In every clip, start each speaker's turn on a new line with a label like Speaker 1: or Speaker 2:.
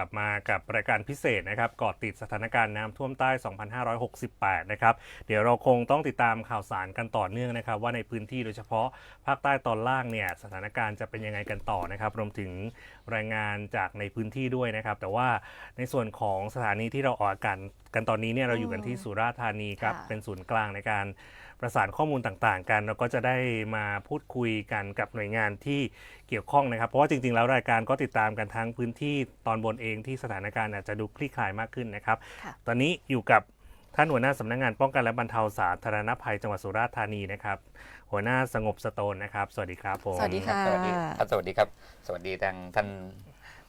Speaker 1: ลับมากับรายการพิเศษนะครับเกาะติดสถานการณ์น้ำท่วมใต้ 2568 นะครับ เดี๋ยวเราคงต้องติดตามข่าวสารกันต่อเนื่องนะครับ ว่าในพื้นที่โดยเฉพาะภาคใต้ตอนล่างเนี่ยสถานการณ์จะเป็นยังไงกันต่อนะครับ รวมถึงรายงานจากในพื้นที่ด้วยนะครับ แต่ว่าในส่วนของสถานีที่เราออกอากาศกันตอนนี้เนี่ยเราอยู่กันที่สุราษฎร์ธานีครับ
Speaker 2: ค่ะ
Speaker 1: เป็นศูนย์กลางในการ ประสานข้อมูลต่างๆ กันแล้วก็จะได้มาพูดคุยกันกับหน่วยงานที่เกี่ยวข้องนะครับ เพราะว่าจริงๆ แล้วรายการก็ติดตามกันทั้งพื้นที่ตอนบนเองที่สถานการณ์อาจจะดูคลี่คลายมากขึ้นนะครับ
Speaker 2: ค่ะ
Speaker 1: ตอนนี้อยู่กับท่านหัวหน้าสำนักงานป้องกันและบรรเทาสาธารณภัยจังหวัดสุราษฎร์ธานีนะครับ หัวหน้าสงบสโตนนะครับ สวัสดีครับผม
Speaker 2: สวัสดีค่ะ
Speaker 3: สวัสดีครับสวัสดีครับ สวัสดีทางท่าน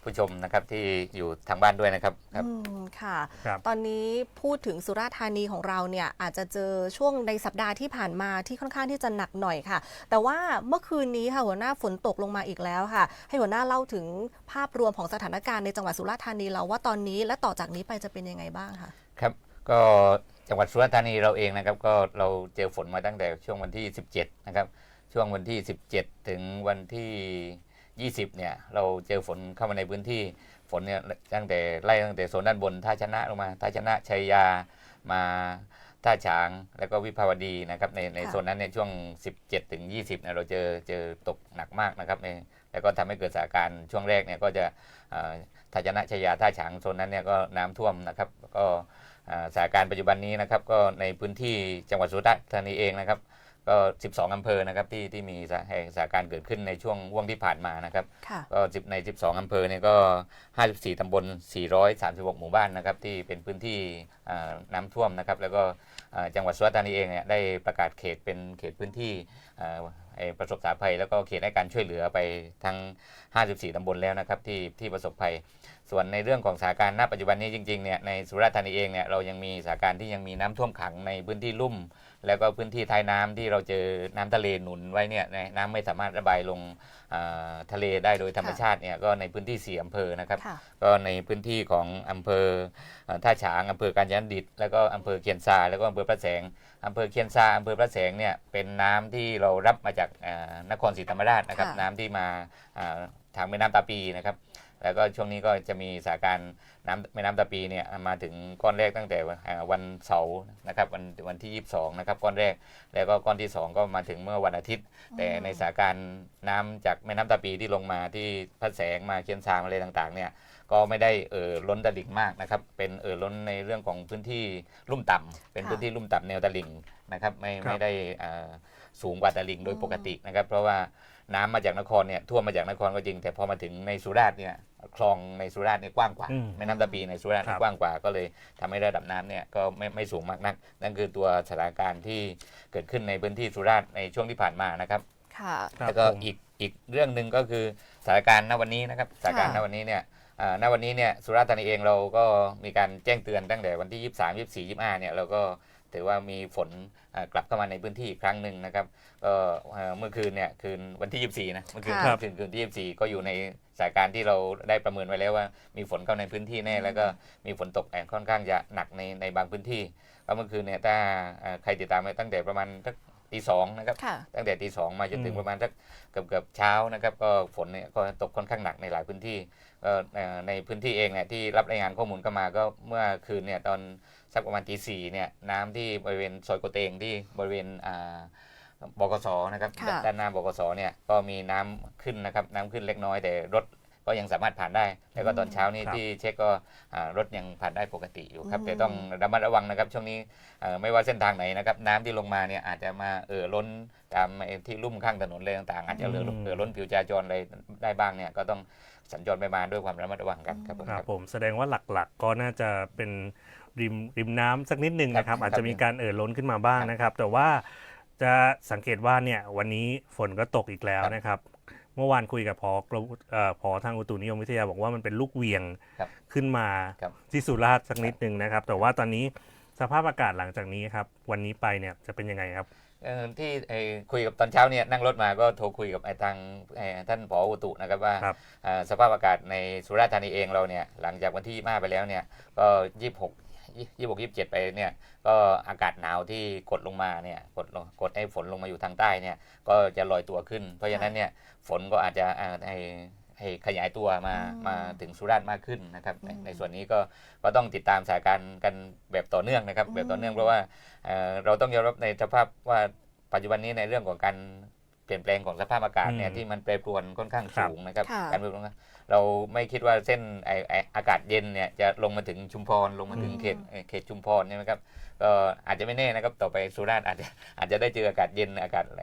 Speaker 3: ผู้ชมนะครับที่อยู่ทางบ้านด้วยนะครับครับ
Speaker 2: อืมค่ะ
Speaker 1: ครับ
Speaker 2: ตอนนี้พูดถึงสุราษฎร์ธานีของเราเนี่ยอาจจะเจอช่วงในสัปดาห์ที่ผ่านมาที่ค่อนข้างที่จะหนักหน่อยค่ะ แต่ว่าเมื่อคืนนี้ค่ะหัวหน้าฝนตกลงมาอีกแล้วค่ะ ให้หัวหน้าเล่าถึงภาพรวมของสถานการณ์ในจังหวัดสุราษฎร์ธานีเราว่าตอนนี้และต่อจากนี้ไปจะเป็นยังไงบ้างคะ
Speaker 3: ครับก็จังหวัดสุราษฎร์ธานีเราเองนะครับก็เราเจอฝนมาตั้งแต่ช่วงวันที่ 17 นะครับ ช่วงวันที่ 17 ถึงวันที่ 20เนี่ยเราเจอฝนเข้ามาในพื้นที่ฝนเนี่ยตั้งแต่ไล่ตั้งแต่โซนด้านบนท่าชนะลงมาท่าชนะชัยยามาท่าฉางแล้วก็วิภาวดีนะครับในใน
Speaker 2: ค่ะ
Speaker 3: โซนนั้นเนี่ยช่วง 17 ถึง 20เนี่ยเราเจอเจอตกหนักมากนะครับในแล้วก็ทำให้เกิดสถานการณ์ช่วงแรกเนี่ยก็จะเอ่อท่าชนะชัยยาท่าฉางโซนนั้นเนี่ยก็น้ำท่วมนะครับก็อ่าสถานการณ์ปัจจุบันนี้นะครับก็ในพื้นที่จังหวัดสุราษฎร์ธานีเองนะครับ ก็ 12 อำเภอนะครับที่ที่มีสถสถานการณ์เกิดขึ้นในช่วงว่วงที่ผ่านมานะครับ
Speaker 2: ค่ะ
Speaker 3: ก็10ใน 12 อำเภอเนี่ยก็ 54 ตำบล 436 หมู่บ้านนะครับที่เป็นพื้นที่อ่าน้ำท่วมนะครับแล้วก็อ่าจังหวัดสุราษฎร์ธานีเองเนี่ยได้ประกาศเขตเป็นเขตพื้นที่อ่าไอ้ประสบสาภัย แล้วก็เขตให้การช่วยเหลือไปทั้ง 54 ตำบลแล้วนะครับที่ที่ประสบภัย ส่วนในเรื่องของสถานการณ์ณปัจจุบันนี้จริงๆเนี่ยในสุราษฎร์ธานีเองเนี่ยเรายังมีสถานการณ์ที่ยังมีน้ำท่วมขังในพื้นที่ลุ่ม แล้วก็พื้นที่ท้ายน้ำที่เราเจอน้ำทะเลหนุนไว้เนี่ยในน้ำไม่สามารถระบายลงอ่าทะเลได้โดยธรรมชาติเนี่ยก็ในพื้นที่4อำเภอนะครับ
Speaker 2: ค่ะ
Speaker 3: ก็ในพื้นที่ของอำเภอเอ่อท่าฉางอำเภอกาญจนดิต แล้วก็อำเภอเคียนซาแล้วก็อำเภอพระแสงอำเภอเคียนซาอำเภอพระแสงเนี่ยเป็นน้ำที่เรารับมาจากอ่านครศรีธรรมราชนะครับ
Speaker 2: ค่ะ
Speaker 3: น้ำที่มาอ่าทางแม่น้ำตาปีนะครับ แล้วก็ช่วงนี้ก็จะมีสถานการณ์น้ำแม่น้ำตาปีเนี่ยมาถึงก้อนแรกตั้งแต่อ่าวันเสาร์นะครับวันวันที่ 22 นะครับ ก้อนแรก แล้วก็ก้อนที่ 2 ก็มาถึงเมื่อวันอาทิตย์ แต่ในสถานการณ์น้ำจากแม่น้ำตาปีที่ลงมาที่พระแสงมาเคียนซางอะไรต่างๆเนี่ยก็ไม่ได้เอ่อล้นตลิ่งมากนะครับ เป็นเอ่อล้นในเรื่องของพื้นที่ลุ่มต่ำเป็น
Speaker 2: ค่ะ
Speaker 3: พื้นที่ลุ่มต่ำแนวตลิ่งนะครับ ไม่
Speaker 1: ครับ
Speaker 3: ไม่ได้อ่าสูงกว่าตลิ่งโดยปกตินะครับ เพราะว่าน้ำมาจากนครเนี่ยท่วมมาจากนครก็จริง แต่พอมาถึงในสุราษฎร์เนี่ย คลองในสุราษฎร์เนี่ยกว้างกว่า
Speaker 1: อืม
Speaker 3: แม่น้ำตาปีในสุราษฎร์
Speaker 1: ครับ
Speaker 3: กว้างกว่า ก็เลยทำให้ระดับน้ำเนี่ยก็ไม่ไม่สูงมากนัก นั่นคือตัวสถานการณ์ที่เกิดขึ้นในพื้นที่สุราษฎร์ในช่วงที่ผ่านมานะครับ
Speaker 2: ค่ะ
Speaker 1: ครับ
Speaker 3: แล้วก็
Speaker 1: ผม
Speaker 3: อีกอีกเรื่องหนึ่งก็คือสถานการณ์ณวันนี้นะครับสถานการณ์ณ
Speaker 2: ค่ะ
Speaker 3: วันนี้เนี่ยอ่าณวันนี้เนี่ยสุราษฎร์ธานีเองเราก็มีการแจ้งเตือนตั้งแต่วันที่ 23 24 25เนี่ยเราก็ ถือว่ามีฝนอ่ากลับเข้ามาในพื้นที่อีกครั้งหนึ่งนะครับก็อ่าเมื่อคืนเนี่ยคืนวันที่ 24 นะเมื่อคืน
Speaker 2: ค่ะ
Speaker 3: คืนคืนที่ 24 ก็อยู่ในสถานการณ์ที่เราได้ประเมินไว้แล้วว่า มีฝนเข้าในพื้นที่แน่แล้วก็มีฝนตกแอบค่อนข้างจะหนักในในบางพื้นที่ก็เมื่อคืนเนี่ยถ้าอ่าใครติดตามมาตั้งแต่ประมาณสัก ตีสองนะครับ
Speaker 2: ค่ะ
Speaker 3: ตั้งแต่ตีสองมาจนถึง
Speaker 1: อืม
Speaker 3: ประมาณสักเกือบเกือบเช้านะครับ ก็ฝนเนี่ยก็ตกค่อนข้างหนักในหลายพื้นที่ก็เอ่อในพื้นที่เองเนี่ยที่รับรายงานข้อมูลเข้ามาก็เมื่อคืนเนี่ยตอนสักประมาณตีสี่เนี่ยน้ำที่บริเวณซอยโกเตงที่บริเวณอ่าบกสนะครับ
Speaker 2: ค่ะ
Speaker 3: ด้านหน้าบกสเนี่ยก็มีน้ำขึ้นนะครับน้ำขึ้นเล็กน้อยแต่รถ ก็ยังสามารถผ่านได้ แล้วก็ตอนเช้านี้
Speaker 1: ครับ
Speaker 3: ที่เช็คก็อ่ารถยังผ่านได้ปกติอยู่ครับ
Speaker 2: อืม
Speaker 3: แต่ต้องระมัดระวังนะครับ ช่วงนี้เอ่อไม่ว่าเส้นทางไหนนะครับ น้ำที่ลงมาเนี่ยอาจจะมาเอ่อล้นตามไอ้ที่ลุ่มข้างถนนอะไรต่างๆ อาจจะเหลือ
Speaker 1: อืม
Speaker 3: เหลือล้นผิวจราจรอะไรได้บ้างเนี่ยก็ต้องสัญจรไปมาด้วยความระมัดระวังกันครับผม
Speaker 1: ครับผมแสดงว่าหลักๆก็น่าจะเป็นริมริมน้ำสักนิดนึงนะครับ
Speaker 3: ครับ
Speaker 1: อาจจะมีการเอ่อล้นขึ้นมาบ้าง
Speaker 3: ครับ
Speaker 1: นะครับ แต่ว่าจะสังเกตว่าเนี่ยวันนี้ฝนก็ตกอีกแล้ว
Speaker 3: ครับ
Speaker 1: นะครับ เมื่อวานคุยกับพอกรมเอ่อพอทางอุตุนิยมวิทยาบอกว่ามันเป็นลูกเหวียง
Speaker 3: ครับ
Speaker 1: ขึ้นมา
Speaker 3: ครับ
Speaker 1: ที่สุราษฎร์สักนิดนึงนะครับ แต่ว่าตอนนี้สภาพอากาศหลังจากนี้ครับ วันนี้ไปเนี่ยจะเป็นยังไงครับ
Speaker 3: เอ่อที่ไอ้คุยกับตอนเช้าเนี่ยนั่งรถมาก็โทรคุยกับไอ้ทางไอ้ท่านผออุตุนะครับว่า
Speaker 1: ครับ
Speaker 3: เอ่อสภาพอากาศในสุราษฎร์ธานีเองเราเนี่ยหลังจากวันที่25ไปแล้วเนี่ยก็ 26 26 27ไปเนี่ยก็อากาศหนาวที่กดลงมาเนี่ยกดลงกดให้ฝนลงมาอยู่ทางใต้เนี่ยก็จะลอยตัวขึ้น เพราะฉะนั้นเนี่ยฝนก็อาจจะอ่าไอ้ให้ขยายตัวมา
Speaker 2: อืม
Speaker 3: มาถึงสุราษฎร์มากขึ้นนะครับใน
Speaker 2: อืม
Speaker 3: ในส่วนนี้ก็ก็ต้องติดตามสถานการณ์กันแบบต่อเนื่องนะครับ
Speaker 2: อืม
Speaker 3: แบบต่อเนื่องเพราะว่าเอ่อเราต้องยอมรับในสภาพว่าปัจจุบันนี้ในเรื่องของการเปลี่ยนแปลงของสภาพอากาศเนี่ย
Speaker 1: อืม
Speaker 3: ที่มันแปรปรวนค่อนข้าง
Speaker 1: ครับ
Speaker 3: สูงนะครับ
Speaker 2: ค่ะ
Speaker 3: การเปลี่ยนแปลง เราไม่คิดว่าเส้นไอไออากาศเย็นเนี่ยจะลงมาถึงชุมพรลงมาถึง
Speaker 2: อืม
Speaker 3: เขตเอ่อเขตชุมพรใช่ไหมครับ ก็อาจจะไม่แน่นะครับต่อไปสุราษฎร์อาจจะอาจจะได้เจออากาศเย็นอากาศอะไร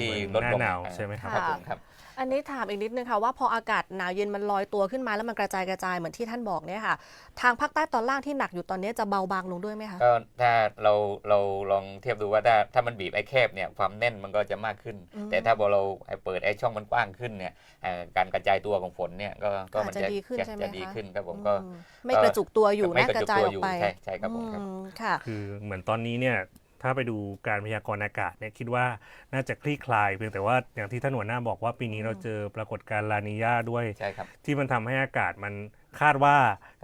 Speaker 3: ที่ลดลง
Speaker 1: หน้าหนาวใช่ไหมครับ
Speaker 3: ครับผมครับ
Speaker 2: อันนี้ถามอีกนิดนึงค่ะว่าพออากาศหนาวเย็นมันลอยตัวขึ้นมาแล้วมันกระจายกระจายเหมือนที่ท่านบอกเนี่ยค่ะ ทางภาคใต้ตอนล่างที่หนักอยู่ตอนนี้จะเบาบางลงด้วยไหมคะ
Speaker 3: ก็ถ้าเราเราลองเทียบดูว่าถ้าถ้ามันบีบไอ้แคบเนี่ยความแน่นมันก็จะมากขึ้น
Speaker 2: อืม
Speaker 3: แต่ถ้าพอเราไอ้เปิดไอ้ช่องมันกว้างขึ้นเนี่ยเอ่อการกระจายตัวของฝนเนี่ยก็ก็มัน
Speaker 2: อาจจะดีขึ้น
Speaker 3: จะ
Speaker 2: ใช่ไหม
Speaker 3: จะดี
Speaker 2: คะ
Speaker 3: ขึ้นครับผมก็
Speaker 2: อืมไม่กระจุกตัวอยู่
Speaker 3: ไม่
Speaker 2: นะ
Speaker 3: กระ
Speaker 2: ก
Speaker 3: จุ
Speaker 2: ระ
Speaker 3: ก
Speaker 2: จาย
Speaker 3: ตัว
Speaker 2: ออ
Speaker 3: อยู่
Speaker 2: กไป
Speaker 3: ใช่ใช่ครับผมครับ
Speaker 2: อืมค่ะ
Speaker 1: คือเหมือนตอนนี้เนี่ยถ้าไปดูการพยากรณ์อากาศเนี่ยคิดว่าน่าจะคลี่คลายเพียงแต่ว่าอย่างที่ท่านหัวหน้าบอกว่าปีนี้เราเจอปรากฏการณ์ลานีญาด้วย
Speaker 3: ใช่ครับ
Speaker 1: ที่มันทำให้อากาศมันคาดว่า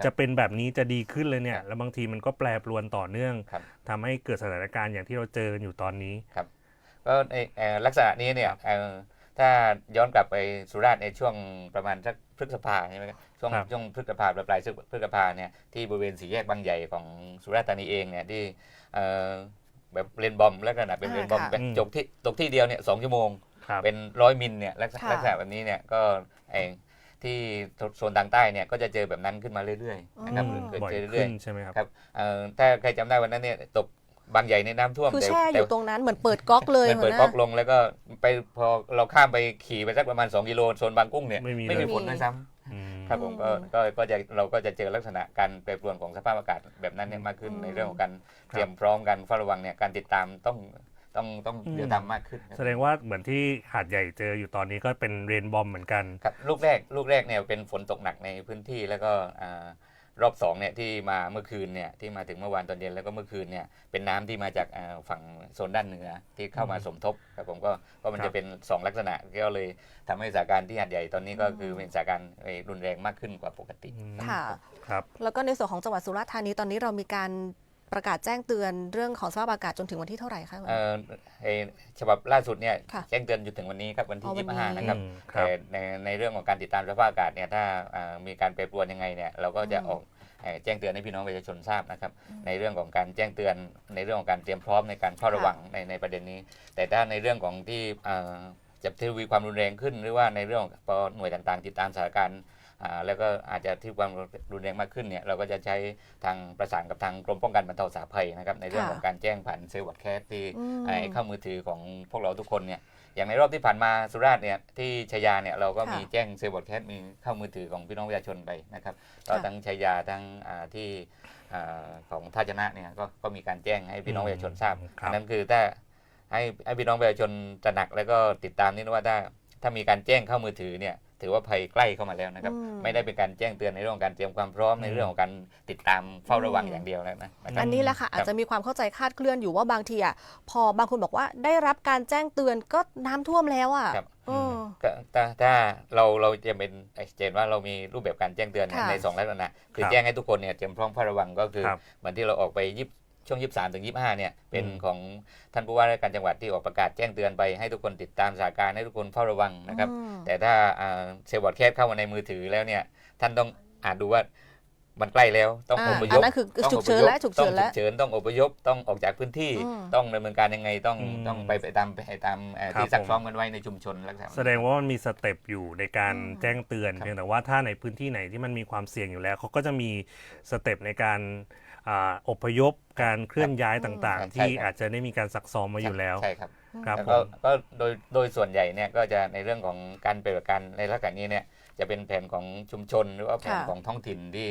Speaker 1: จะเป็นแบบนี้จะดีขึ้นเลยเนี่ย
Speaker 3: ครับ
Speaker 1: แล้วบางทีมันก็แปรปรวนต่อเนื่อง
Speaker 3: ครับ
Speaker 1: ทำให้เกิดสถานการณ์อย่างที่เราเจอกันอยู่ตอนนี้
Speaker 3: ก็ในเอ่อลักษณะนี้เนี่ยเอ่อถ้าย้อนกลับไปสุราษฎร์ในช่วงประมาณสักพฤษภาใช่ไหมครับ ช่วง
Speaker 1: ครับ
Speaker 3: ช่วงพฤษภาปลายปลายๆพฤษภาเนี่ยที่บริเวณสี่แยกบางใหญ่ของสุราษฎร์ธานีเองเนี่ยที่เอ่อแบบเรนบอมลักษณะเป็น
Speaker 2: อ่า
Speaker 3: เรนบอม
Speaker 2: ค่ะ
Speaker 3: แบบ
Speaker 1: อืม
Speaker 3: จกที่ตกที่เดียวเนี่ยสองชั่วโมง
Speaker 1: ครับ
Speaker 3: เป็นร้อยมิลเนี่ยลักษณะ
Speaker 2: ค่ะ
Speaker 3: ลักษณะแบบนี้เนี่ยก็ไอที่โซนทางใต้เนี่ยก็จะเจอแบบนั้นขึ้นมาเรื่อยๆนะครับ
Speaker 2: อืม
Speaker 3: เกิด
Speaker 1: บ่อย
Speaker 3: เจอ
Speaker 1: ขึ้
Speaker 3: เรื่อย
Speaker 1: นใช่ไหมครับ
Speaker 3: ๆครับเอ่อถ้าใครจำได้วันนั้นเนี่ยตกบางใหญ่ในน้ำท่วม
Speaker 2: คือ
Speaker 3: แต่
Speaker 2: แช่อ
Speaker 3: แต่
Speaker 2: ยู่ตรงนั้นเหมือนเปิดก๊อกเลย
Speaker 3: มันเปิด
Speaker 2: หัวห
Speaker 3: ก๊
Speaker 2: น้า
Speaker 3: อกลงแล้วก็ไปพอเราข้ามไปขี่ไปสักประมาณ 2 กิโลโซนบางกุ้งเนี่ย
Speaker 1: ไม่มี
Speaker 3: ไม่
Speaker 1: เล
Speaker 3: มี
Speaker 1: ย
Speaker 3: ฝนด้วยซ้
Speaker 1: อืมำ
Speaker 3: ครับผมก็
Speaker 2: อืม
Speaker 3: ก็ก็จะเราก็จะเจอลักษณะการแปรปรวนของสภาพอากาศแบบนั้นเนี่ยมากขึ้น
Speaker 2: อืม
Speaker 3: ในเรื่องของการ
Speaker 1: ครับ
Speaker 3: เตรียมพร้อมกันเฝ้าระวังเนี่ยการติดตามต้องต้องต้อง
Speaker 1: อืม
Speaker 3: เดี๋ยวทำมากขึ้นครับ
Speaker 1: แสดงว่าเหมือนที่หาดใหญ่เจออยู่ตอนนี้ก็เป็นเรนบอมเหมือนกัน
Speaker 3: ครับลูกแรกลูกแรกเนี่ยเป็นฝนตกหนักในพื้นที่แล้วก็อ่า รอบสองเนี่ยที่มาเมื่อคืนเนี่ยที่มาถึงเมื่อวานตอนเย็นแล้วก็เมื่อคืนเนี่ยเป็นน้ำที่มาจากอ่าฝั่งโซนด้านเหนือที่เข้ามาสมทบครับผมก็ก็มัน
Speaker 1: ครับ
Speaker 3: จะเป็นสองลักษณะก็เลยทำให้สถานการณ์ที่หาดใหญ่ตอนนี้ก็คือเป็นสถานการณ์เอ่อรุนแรงมากขึ้นกว่าปกติ
Speaker 1: อืม
Speaker 2: ค่ะ
Speaker 1: ครับ
Speaker 2: แล้วก็ในส่วนของจังหวัดสุราษฎร์ธานีตอนนี้เรามีการ ประกาศแจ้งเตือนเรื่องของสภาพอากาศจนถึงวันที่เท่าไหร่คะหัวห
Speaker 3: เอ่
Speaker 2: น้า
Speaker 3: อไอ้ฉบับล่าสุดเนี่ย
Speaker 2: ค่ะ
Speaker 3: แจ้งเตือนอยู่ถึงวันนี้ครับวันที่
Speaker 2: อ๋อวันนี้
Speaker 3: ยี่สิบห้านะครับ
Speaker 1: อืมครับ
Speaker 3: แต่ในในเรื่องของการติดตามสภาพอากาศเนี่ยถ้าอ่ามีการแปรปรวนยังไงเนี่ยเราก็จะ
Speaker 2: อืม
Speaker 3: ออกเอ่อแจ้งเตือนให้พี่น้องประชาชนทราบนะครับ
Speaker 2: อืม
Speaker 3: ในเรื่องของการแจ้งเตือนในเรื่องของการเตรียมพร้อมในการเฝ้าระวังในในประเด็นนี้ แต่ถ้าในเรื่องของที่อ่าจะทวีความรุนแรงขึ้น หรือว่าในเรื่องของพอหน่วยต่างๆ ติดตามสถานการณ์อ่า แล้วก็อาจจะที่ความรุนแรงมากขึ้นเนี่ยเราก็จะใช้ทางประสานกับทางกรมป้องกันบรรเทาสาธารณภัยนะครับในเรื่อง
Speaker 2: ค่ะ
Speaker 3: ของการแจ้งผ่านเซลล์วัดแคสที่
Speaker 2: อืม
Speaker 3: ไอ้เข้ามือถือของพวกเราทุกคนเนี่ยอย่างในรอบที่ผ่านมาสุราษฎร์เนี่ยที่ชัยยาเนี่ยเราก็
Speaker 2: ค่ะ
Speaker 3: มีแจ้งเซลล์บอดแคสต์มีเข้ามือถือของพี่น้องประชาชนไปนะครับก็
Speaker 2: ค่ะ
Speaker 3: ทั้งชัยยาทั้งอ่าที่อ่าของท่าชนะเนี่ยก็ก็มีการแจ้งให้พี่น้องประชาชนทราบ
Speaker 1: ครับ
Speaker 3: อันนั้นคือถ้าให้ให้พี่น้องประชาชนตระหนักแล้วก็ติดตามนี่นะว่าถ้าถ้ามีการแจ้งเข้ามือถือเนี่ย ถือว่าภัยใกล้เข้ามาแล้วนะครับ
Speaker 2: อืม
Speaker 3: ไม่ได้เป็นการแจ้งเตือนในเรื่องของการเตรียมความพร้อมในเรื่องของการติดตามเฝ้าระวัง
Speaker 2: อืม
Speaker 3: อย่างเดียวแล้วนะนะค
Speaker 2: อั
Speaker 3: รับ
Speaker 2: นนี้แหละค่ะ
Speaker 3: ครับ
Speaker 2: อาจจะมีความเข้าใจคลาดเคลื่อนอยู่ว่าบางทีอะพอบางคนบอกว่าได้รับการแจ้งเตือนก็น้ำท่วมแล้วอะ
Speaker 3: ครับ
Speaker 2: เออ
Speaker 3: ก็ถ้าถ้าเราเราจะเป็นเจนว่าเรามีรูปแบบการแจ้งเตือนเนี่ย
Speaker 2: ค่ะ
Speaker 3: ในสองลักษณะคือ
Speaker 1: ครับ
Speaker 3: แจ้งให้ทุกคนเนี่ยเตรียมพร้อมเฝ้าระวังก็คือ
Speaker 1: ครับ
Speaker 3: เหมือนที่เราออกไปยิบ ช่วงยี่สามถึงยี่ห้าเนี่ย เป็น
Speaker 1: อืม
Speaker 3: ของท่านผู้ว่าราชการจังหวัดที่ออกประกาศแจ้งเตือนไปให้ทุกคนติดตามสถานการณ์ให้ทุกคนเฝ้าระวังนะครับ
Speaker 2: อืม
Speaker 3: แต่ถ้าอ่าเซลล์บอร์ดแคสเข้ามาในมือถือแล้วเนี่ย ท่านต้องอ่านดูว่ามันใกล้แล้วต้อง
Speaker 2: อ่า
Speaker 3: อพย
Speaker 2: อัน
Speaker 3: พ
Speaker 2: นั้นคือ
Speaker 3: ต้อง
Speaker 2: ฉุ
Speaker 3: อกพ
Speaker 2: เฉิน
Speaker 3: ยพ
Speaker 2: และฉุกเฉิน
Speaker 3: ต้อง
Speaker 2: และ
Speaker 3: ฉุกเฉินต้องอพยพต้องออกจากพื้นที่
Speaker 2: อืม
Speaker 3: ต้องดำเนินการยังไงต้อง
Speaker 1: อืม
Speaker 3: ต้องไปไปตามไปตามเอ่อ
Speaker 1: ครับ
Speaker 3: ที่ซัก
Speaker 1: ผม
Speaker 3: ซ้อมกันไว้ในชุมชนลักษณะ
Speaker 1: แสดงว่ามันมีสเต็ปอยู่ในการ
Speaker 2: อืม
Speaker 1: แจ้งเตือน
Speaker 3: ครับ
Speaker 1: เพียงแต่ว่าถ้าในพื้นที่ไหนที่มันมีความเสี่ยงอยู่แล้วเขาก็จะมีสเต็ปในการ อ่าอพยพการเคลื่อนย้ายต่าง
Speaker 3: ครับ
Speaker 1: ๆที่
Speaker 3: ใช่ครับ
Speaker 1: อาจจะได้มีการซักซ้อมมาอยู่แล้ว
Speaker 3: ใช่ครับ
Speaker 1: ครับ
Speaker 3: แล้ว
Speaker 1: ผ
Speaker 3: ก็
Speaker 1: ม
Speaker 3: ก็โดยโดยส่วนใหญ่เนี่ยก็จะในเรื่องของการปฏิบัติการในลักษณะนี้เนี่ยจะเป็นแผนของชุมชนหรือว่าแผน
Speaker 2: ค่ะ
Speaker 3: ของท้องถิ่นที่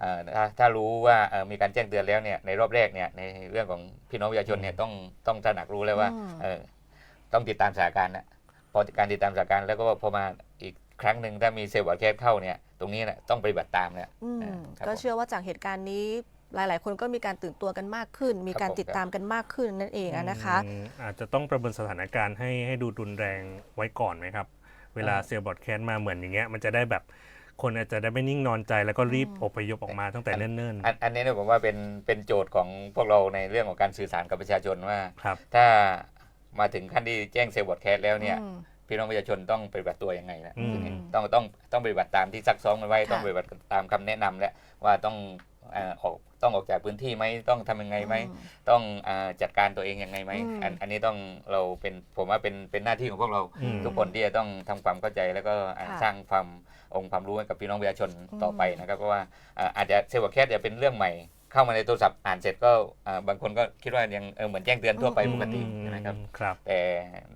Speaker 3: เอ่อถ้าถ้ารู้ว่าเอ่อมีการแจ้งเตือนแล้วเนี่ยในรอบแรกเนี่ยในเรื่องของพี่น้องประชาชนเนี่ยต้องต้องตระหนักรู้แล้วว่า
Speaker 2: อืม
Speaker 3: เอ่อต้องติดตามสถานการณ์นะพอการติดตามสถานการณ์แล้วก็พอมาอีกครั้งหนึ่งถ้ามีเซลล์บอร์ดแคสเข้าเนี่ยตรงนี้นะต้องปฏิบัติตามเนี่ย
Speaker 2: อืม
Speaker 3: อ่าครับ
Speaker 2: ก็
Speaker 3: ผม
Speaker 2: เชื่อว่าจากเหตุการณ์นี้ หลาย ๆ คนก็มีการตื่นตัวกันมากขึ้น มีการ
Speaker 3: ครับผม
Speaker 2: ติดตามกันมากขึ้นนั่นเองอะนะคะ
Speaker 1: อืมอาจจะต้องประเมินสถานการณ์ให้ให้ดูรุนแรงไว้ก่อนไหมครับ เวลาเซลล์บอร์ดแคสต์มาเหมือนอย่างเงี้ยมันจะได้แบบคนอาจจะได้ไม่นิ่งนอนใจแล้วก็รีบ
Speaker 2: อืม
Speaker 1: อพยพออกมาตั้งแต่เนิ่น
Speaker 3: อันอันนี้เนี่ยผมว่าเป็นเป็นโจทย์ของพวกเราในเรื่องของการสื่อสารกับประชาชนว่า
Speaker 1: ๆครับ
Speaker 3: ถ้ามาถึงขั้นที่แจ้งเซลล์บอร์ดแคสแล้วเนี่ย
Speaker 2: อืม
Speaker 3: พี่น้องประชาชนต้องปฏิบัติตัวยังไงนะ
Speaker 1: อืม
Speaker 3: ทีนี้ต้องต้องต้องปฏิบัติตามที่ซักซ้อมกันไว้
Speaker 2: ค่ะ
Speaker 3: ต้องปฏิบัติตามคำแนะนำและว่าต้องเอ่อออกต้องออกจากพื้นที่ไหมต้องทำยังไงไหม
Speaker 2: อืม
Speaker 3: ต้องอ่าจัดการตัวเองยังไงไหม
Speaker 2: อืม
Speaker 3: อันอันนี้ต้องเราเป็นผมว่าเป็นเป็นหน้าที่ของพวกเรา
Speaker 1: อืม
Speaker 3: ทุกคนที่จะต้องทำความเข้าใจแล้วก็อ่า
Speaker 2: ค่ะ
Speaker 3: สร้างความองค์ความรู้ให้กับพี่น้องประชาชน
Speaker 2: อืม
Speaker 3: ต่อไปนะครับเพราะว่าอ่าอาจจะเซลล์แคสจะเป็นเรื่องใหม่เข้ามาในโทรศัพท์อ่านเสร็จก็อ่าบางคนก็คิดว่ายังเออเหมือนแจ้งเตือนทั่วไปปกติใช่ไหมครับ
Speaker 1: ครับ
Speaker 3: แต่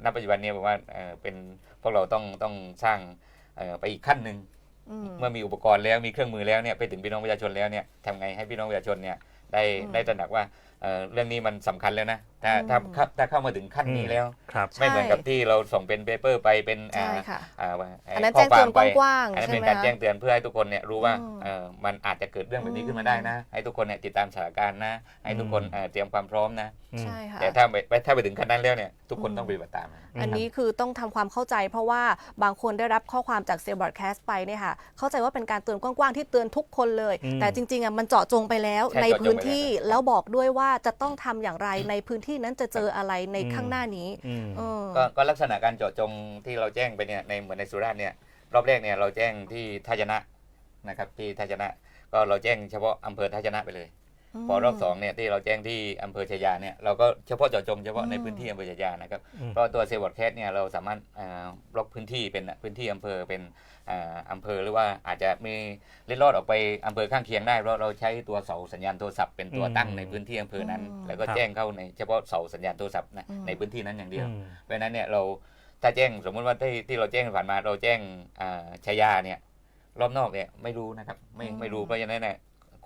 Speaker 3: ณปัจจุบันเนี้ผมว่าเอ่อเป็นพวกเราต้องต้องสร้างเอ่อไปอีกขั้นหนึ่ง
Speaker 2: อืม
Speaker 3: เมื่อมีอุปกรณ์แล้วมีเครื่องมือแล้วเนี่ยไปถึงพี่น้องประชาชนแล้วเนี่ยทำไงให้พี่น้องประชาชนเนี่ยได้
Speaker 2: อืม
Speaker 3: ได้ตระหนักว่า เอ่อเรื่องนี้มันสำคัญแล้วนะ ถ้า
Speaker 2: อืม
Speaker 3: ถ้าถ้าถ้าเข้ามาถึงขั้นนี้
Speaker 1: อืม
Speaker 3: แล้ว
Speaker 1: ครับ
Speaker 3: ไม่เหมือนกับที่เราส่งเป็นเปเปอร์ไปเป็น
Speaker 2: ใช่
Speaker 3: อ่า
Speaker 2: ค่ะ
Speaker 3: อ่า
Speaker 2: อันนั้น
Speaker 3: ข้
Speaker 2: แจ้งเตือน
Speaker 3: ไป
Speaker 2: กว้างๆ
Speaker 3: อันนั้น
Speaker 2: ใช่
Speaker 3: เป็น
Speaker 2: ไหม
Speaker 3: การ
Speaker 2: คะ
Speaker 3: แจ้งเตือนเพื่อให้ทุกคนเนี่ยรู้ว่า
Speaker 2: อืม
Speaker 3: เอ่อมันอาจจะเกิดเรื่องแบบนี้
Speaker 2: อืม
Speaker 3: ขึ้นมาได้นะ ให้ทุกคนเนี่ยติดตามสถานการณ์นะ ให้ทุกคน
Speaker 1: อืม
Speaker 3: เอ่อเตรียมความพร้อมนะ
Speaker 2: ใช่ค่ะ
Speaker 3: แต่ถ้าไปถ้าไปถึงขั้นนั้นแล้วเนี่ยทุกคน
Speaker 2: อืม
Speaker 3: ต้องปฏิบัติตามนะ
Speaker 2: อันนี้คือต้องทำความเข้าใจ เพราะว่าบางคนได้รับข้อความจากเซลล์บอร์ดแคสต์ไปเนี่ยค่ะเข้าใจว่าเป็นการเตือนกว้างๆที่เตือนทุกคนเลย
Speaker 1: อืม
Speaker 2: แต่จริงๆอะมันเจาะจงไปแล้ว
Speaker 3: ใช่
Speaker 2: ใน
Speaker 3: เจาะจงไป
Speaker 2: พื้นที่
Speaker 3: แล้ว
Speaker 2: แล้วบอกด้วยว่าจะต้องทำอย่างไรในพื้นที่นั้นจะเจออะไรในข้างหน้านี้
Speaker 1: อืม
Speaker 2: เออ
Speaker 3: ก็ก็ลักษณะการเจาะจงที่เราแจ้งไปเนี่ยในเหมือนในสุราษฎร์เนี่ยรอบแรกเนี่ยเราแจ้งที่ท่าชนะนะครับที่ท่าชนะ ก็เราแจ้งเฉพาะอำเภอท่าชนะไปเลย พอรอบสองเนี่ยที่เราแจ้งที่อำเภอชายาเนี่ยเราก็เฉพาะเจาะจงเฉพาะใน
Speaker 2: อืม
Speaker 3: พื้นที่อำเภอชายานะครับ
Speaker 1: อืม
Speaker 3: เพราะตัวเซลล์วอร์ดแคสเนี่ยเราสามารถอ่าบล็อกพื้นที่เป็นพื้นที่อำเภอเป็นอ่าอำเภอหรือว่าอาจจะมีเล็ดลอดออกไปอำเภอข้างเคียงได้เพราะเราใช้ตัวเสาสัญญาณโทรศัพท์เป็นตัวตั้ง
Speaker 1: อืม
Speaker 3: ในพื้นที่อำเภอนั้น
Speaker 2: อืม
Speaker 3: แล้วก็
Speaker 1: ครับ
Speaker 3: แจ้งเข้าในเฉพาะเสาสัญญาณโทรศัพท์นะ
Speaker 2: อืม
Speaker 3: ในพื้นที่นั้นอย่างเดียว
Speaker 1: อืม
Speaker 3: เพราะฉะนั้นเนี่ยเราถ้าแจ้งสมมติว่าที่ที่เราแจ้งผ่านมาเราแจ้งอ่าชายาเนี่ยรอบนอกเนี่ยไม่รู้นะครับไม่
Speaker 2: อืม
Speaker 3: ไม่รู้เพราะฉะนั้นเนี่ย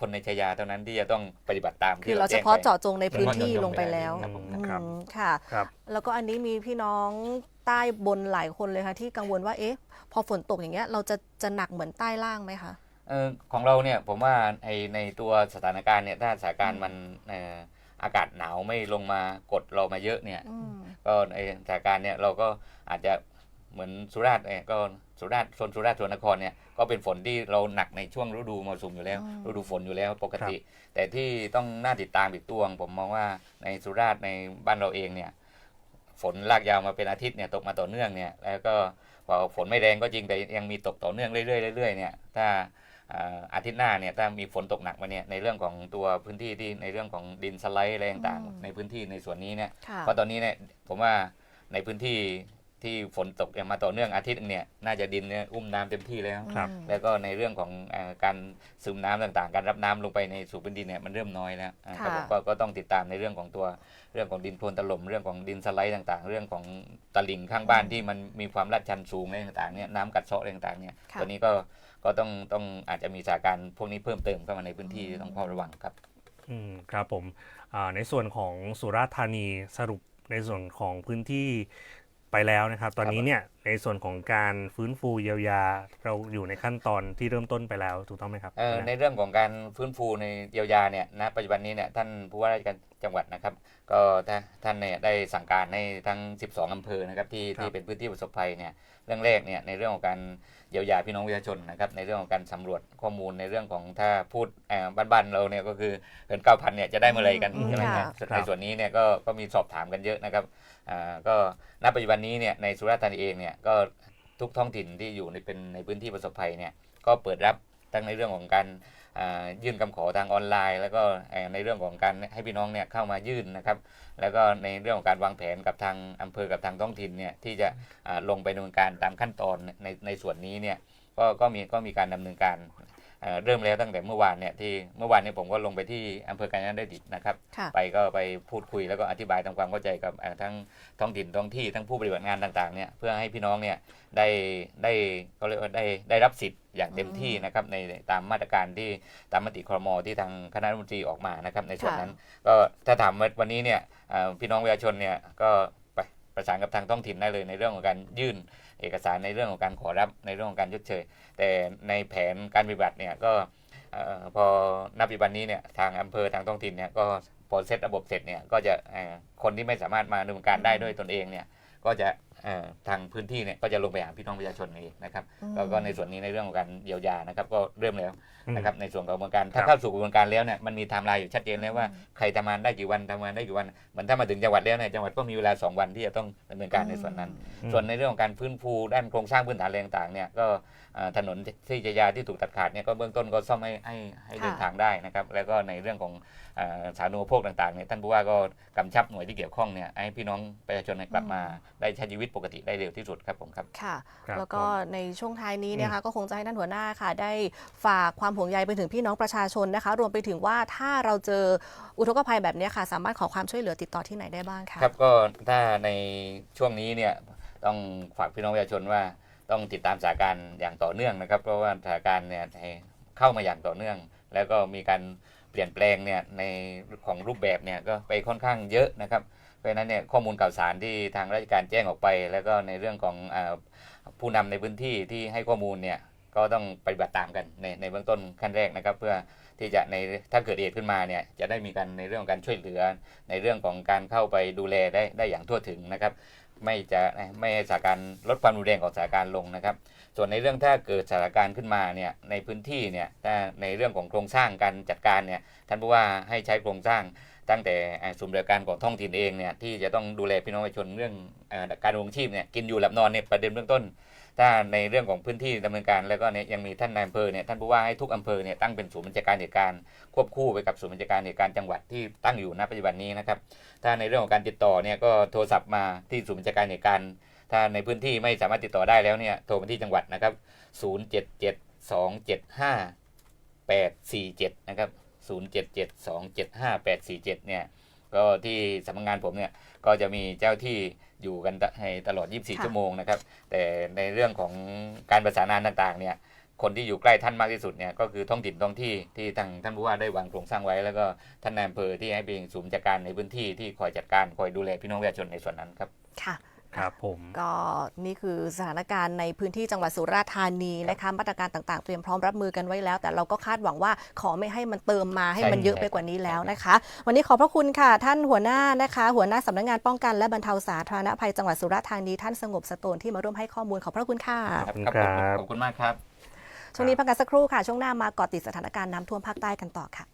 Speaker 3: คนในชายาเท่านั้นที่จะต้องปฏิบัติตาม
Speaker 2: คื
Speaker 3: ที่
Speaker 2: อเราเฉ
Speaker 3: แจ้ง
Speaker 2: พาะ
Speaker 3: ไป
Speaker 2: เจาะจงในพื้นที่
Speaker 3: เฉพาะเจาะจง
Speaker 2: ลงไปแล้ว
Speaker 3: ครับผม
Speaker 2: อืม
Speaker 1: ครับ
Speaker 2: ค่ะ
Speaker 1: ครับ
Speaker 2: แล้วก็อันนี้มีพี่น้องใต้บนหลายคนเลยค่ะที่กังวลว่าเอ๊ะ พอฝนตกอย่างเงี้ยเราจะจะหนักเหมือนใต้ล่างไหมคะ
Speaker 3: เออของเราเนี่ยผมว่าไอในตัวสถานการณ์เนี่ยถ้าสถานการณ์มันเอ่ออากาศหนาวไม่ลงมากดเรามาเยอะเนี่ย
Speaker 2: อืม
Speaker 3: ก็ในสถานการณ์เนี่ยเราก็อาจจะ เหมือนสุราษฎร์เนี่ยก็สุราษฎร์โซนสุราษฎร์สวนนครเนี่ยก็เป็นฝนที่เราหนักในช่วงฤดูมรสุมอยู่แล้ว
Speaker 2: อืม
Speaker 3: ฤดูฝนอยู่แล้วปกติ แต่ที่ต้องน่าติดตามอีกตัวผมมองว่าในสุราษฎร์ในบ้านเราเองเนี่ยฝนลากยาวมาเป็นอาทิตย์เนี่ยตกมาต่อเนื่องเนี่ยแล้วก็พอฝนไม่แรงก็จริงแต่ยังมีตกต่อเนื่องเรื่อยๆเรื่อยๆเนี่ยถ้าอ่าอาทิตย์หน้าเนี่ยถ้ามีฝนตกหนักมาเนี่ยในเรื่องของตัวพื้นที่ที่ในเรื่องของดินสไลด์อะไรต่าง
Speaker 2: อืม
Speaker 3: ๆในพื้นที่ในส่วนนี้เนี่ย
Speaker 2: ค่ะ
Speaker 3: เพราะตอนนี้เนี่ยผมว่าในพื้นที่ ที่ฝนตกอย่างมาต่อเนื่องอาทิตย์หนึ่งเนี่ยน่าจะดินเนี่ยอุ้มน้ำเต็มที่แล้ว
Speaker 1: ครับ
Speaker 2: อืม
Speaker 3: แล้วก็ในเรื่องของเออการซึมน้ำต่างๆ การรับน้ำลงไปในสู่พื้นดินเนี่ยมันเริ่มน้อยแล้วอ่าครับผม
Speaker 2: ค่ะ
Speaker 3: ก็ก็ต้องติดตามในเรื่องของตัวเรื่องของดินโคลนถล่มเรื่องของดินสไลด์ต่างๆ เรื่องของตลิ่งข้างบ้านที่มันมีความลาดชันสูงอะไรต่างๆเนี่ยน้ำกัดเซาะอะไรต่างๆเนี่ย
Speaker 2: ค่ะ
Speaker 3: ตัวนี้ก็ก็ต้องต้องอาจจะมีสถานการณ์พวกนี้เพิ่มเติมเข้ามาในพื้นที่ที่ต้องเฝ้าระวังครับ
Speaker 1: อืมครับผมอ่าในส่วนของสุราษฎร์ธานีสรุปในส่วนของพื้นที่ ไปแล้วนะครับ ตอนนี้เนี่ย ในส่วนของการฟื้นฟูเยียวยา เราอยู่ในขั้นตอนที่เริ่มต้นไปแล้วถูกต้องไหมครับ
Speaker 3: เอ่อในเรื่องของการฟื้นฟูในเยียวยาเนี่ยณปัจจุบันนี้เนี่ยท่านผู้ว่าราชการจังหวัดนะครับ ก็ถ้าท่านเนี่ยได้สั่งการให้ทั้ง 12อำเภอนะครับที่
Speaker 1: ครับ
Speaker 3: ที่เป็นพื้นที่ประสบภัยเนี่ยเรื่องแรกเนี่ยในเรื่องของการเยียวยาพี่น้องประชาชนนะครับในเรื่องของการสำรวจข้อมูลในเรื่องของถ้าพูดเอ่อบ้านๆเราเนี่ยก็คือเกินเก้าพันเนี่ยจะได้เมื่อไหรกัน
Speaker 2: อืม
Speaker 3: ใช่ไหมค
Speaker 2: ค่ะ
Speaker 3: รับในส่วนนี้เนี่ยก็ก็มีสอบถามกันเยอะนะครับอ่าก็ณปัจจุบันนี้เนี่ยในสุราษฎร์ธานีเองเนี่ยก็ทุกท้องถิ่นที่อยู่ในเป็นในพื้นที่ประสบภัยเนี่ยก็เปิดรับทั้งในเรื่องของการยื่นคำขอทางออนไลน์ แล้วก็ในเรื่องของการให้พี่น้องเนี่ยเข้ามายื่นนะครับ แล้วก็ในเรื่องของการวางแผนกับทางอำเภอกับทางท้องถิ่นเนี่ยที่จะลงไปดำเนินการตามขั้นตอนในในส่วนนี้เนี่ยก็ก็มีก็มีการดำเนินการ เอ่อเริ่มแล้วตั้งแต่เมื่อวานเนี่ยที่เมื่อวานเนี้ผมก็ลงไปที่อำเภอกาญจนดิตนะครับ
Speaker 2: ค่ะ
Speaker 3: ไปก็ไปพูดคุยแล้วก็อธิบายทำความเข้าใจกับเอ่อทั้งท้องถิ่นท้องที่ทั้งผู้ปฏิบัติงานต่างๆเนี่ยเพื่อให้พี่น้องเนี่ยได้ได้เขาเรียกว่าได้ได้รับสิทธิ์อย่างเต็มที่นะครับในตามมาตรการที่ตามมติครมที่ทางคณะรัฐมนตรีออกมานะครับในส่วนนั้น ก็ถ้าถามว่าวันนี้เนี่ยเอ่อพี่น้องประชาชนเนี่ยก็ไประสานกับทางท้องถิ่นได้เลยในเรื่องของการยื่นเอกสารในเรื่องของการขอรับในเรื่องของการชดเชย แต่ในแผนการปฏิบัติเนี่ยก็เอ่อพอนับปัจจุบันนี้เนี่ยทางอำเภอทางท้องถิ่นเนี่ยก็พอเซตระบบเสร็จเนี่ยก็จะคนที่ไม่สามารถมาดำเนินการได้ด้วยตนเองเนี่ยก็จะ ทางพื้นที่เนี่ยก็จะลงไปหาพี่น้องประชาชนเองนะครับ
Speaker 2: อืม
Speaker 3: แล้วก็ในส่วนนี้ในเรื่องของการเยียวยานะครับก็เริ่มแล้ว
Speaker 1: อืม
Speaker 3: นะครับในส่วนของกระบวนการ
Speaker 1: ครั
Speaker 3: ถ้า
Speaker 1: บ
Speaker 3: เข้าสู่กระบวนการแล้วเนี่ยมันมีไทม์ไลน์อยู่ชัดเจนแล้วว่าใครทำงานได้กี่วันทำงานได้กี่วันเหมือนถ้ามาถึงจังหวัดแล้วเนี่ยจังหวัดก็มีเวลา 2 วันที่จะต้องดำเนินการในส่วนนั้น
Speaker 1: อืม
Speaker 3: ส่วนในเรื่องของการฟื้นฟูด้านโครงสร้างพื้นฐานอะไรต่างๆเนี่ยก็เอ่อ ถนนที่จะยาที่ถูกตัดขาดเนี่ยก็เบื้องต้นก็ซ่อมให้ให้ให้
Speaker 2: ค่ะ
Speaker 3: เดินทางได้นะครับ แล้วก็ในเรื่องของเอ่อสาธารณูปโภคต่างๆเนี่ยท่านผู้ว่าก็กำชับหน่วยที่เกี่ยวข้องเนี่ยให้พี่น้องประชาชนเนี่ยกลับมาได้ใช้ชีวิตปกติได้เร็วที่สุดครับผมครับ
Speaker 2: ค่ะ
Speaker 1: ครับ
Speaker 2: แล้วก็
Speaker 1: ผม
Speaker 2: ในช่วงท้ายนี้นะคะก็คงจะให้ท่านหัวหน้าค่ะ ได้ฝากความห่วงใยไปถึงพี่น้องประชาชนนะคะ รวมไปถึงว่าถ้าเราเจออุทกภัยแบบนี้ค่ะ สามารถขอความช่วยเหลือติดต่อที่ไหนได้บ้างคะ
Speaker 3: ครับก็ถ้าในช่วงนี้เนี่ยต้องฝากพี่น้องประชาชนว่า ต้องติดตามสถานการณ์อย่างต่อเนื่องนะครับ เพราะว่าสถานการณ์เนี่ยเข้ามาอย่างต่อเนื่อง แล้วก็มีการเปลี่ยนแปลงเนี่ยในของรูปแบบเนี่ยก็ไปค่อนข้างเยอะนะครับเพราะฉะนั้นเนี่ยข้อมูลข่าวสารที่ทางราชการแจ้งออกไป แล้วก็ในเรื่องของอผู้นำในพื้นที่ที่ให้ข้อมูลเนี่ยก็ต้องปฏิบัติตามกันในในเบื้องต้นขั้นแรกนะครับ เพื่อที่จะในถ้าเกิดเหตุขึ้นมาเนี่ยจะได้มีการในเรื่องของการช่วยเหลือ ในเรื่องของการเข้าไปดูแลได้ได้อย่างทั่วถึงนะครับ ไม่จะไม่ให้สถานการณ์ลดความรุนแรงของสถานการณ์ลงนะครับ ส่วนในเรื่องถ้าเกิดสถานการณ์ขึ้นมาเนี่ยในพื้นที่เนี่ยถ้าในเรื่องของโครงสร้างการจัดการเนี่ยท่านผู้ว่าให้ใช้โครงสร้างตั้งแต่เอ่อศูนย์บริการของท้องถิ่นเองเนี่ยที่จะต้องดูแลพี่น้องประชาชนเรื่องอการดำรงชีพเนี่ยกินอยู่หลับนอนเนี่ยประเด็นเบื้องต้น ถ้าในเรื่องของพื้นที่ดำเนินการแล้วก็เนี่ยยังมีท่านนายอำเภอเนี่ยท่านผู้ว่าให้ทุกอำเภอเนี่ยตั้งเป็นศูนย์บัญชาการเหตุการณ์ควบคู่ไปกับศูนย์บัญชาการเหตุการณ์จังหวัดที่ตั้งอยู่ณปัจจุบันนี้นะครับถ้าในเรื่องของการติดต่อเนี่ยก็โทรศัพท์มาที่ศูนย์บัญชาการเหตุการณ์ถ้าในพื้นที่ไม่สามารถติดต่อได้แล้วเนี่ยโทรมาที่จังหวัดนะครับ 077275847 นะครับ 0772758847 เนี่ย ก็ที่สำนักงานผมเนี่ย ก็จะมีเจ้าที่ อยู่กันให้ตลอด 24
Speaker 2: ค่ะ
Speaker 3: ชั่วโมงนะครับ แต่ในเรื่องของการประสานงานต่างๆ เนี่ย คนที่อยู่ใกล้ท่านมากที่สุดเนี่ยก็คือท้องถิ่นท้องที่ที่ทางท่านผู้ว่าได้วางโครงสร้างไว้ แล้วก็ท่านนายอำเภอที่ให้เป็นศูนย์จัดการในพื้นที่ที่คอยจัดการคอยดูแลพี่น้องประชาชนในส่วนนั้นครับ
Speaker 2: ค่ะ
Speaker 1: ครับผม
Speaker 2: ก็นี่คือสถานการณ์ในพื้นที่จังหวัดสุราษฎร์ธานีนะคะมาตรการต่างๆ เตรียมพร้อมรับมือกันไว้แล้ว แต่เราก็คาดหวังว่าขอไม่ให้มันเติมมาให้มัน
Speaker 3: ใช่
Speaker 2: เยอะ
Speaker 3: ใช่
Speaker 2: ไปกว่านี้แล้วนะคะ วันนี้ขอบพระคุณค่ะ ท่านหัวหน้านะคะ หัวหน้าสำนักงานป้องกันและบรรเทาสาธารณภัยจังหวัดสุราษฎร์ธานีท่านสงบสโตนที่มาร่วมให้ข้อมูลขอบพระคุณค่ะ
Speaker 3: ครับ
Speaker 1: ขอบคุณ
Speaker 3: ครับ
Speaker 1: ครับ
Speaker 3: ขอบคุณมากครับ
Speaker 2: ช่วงนี้พักกันสักครู่ค่ะ ช่วงหน้ามาเกาะติดสถานการณ์น้ำท่วมภาคใต้กันต่อค่ะ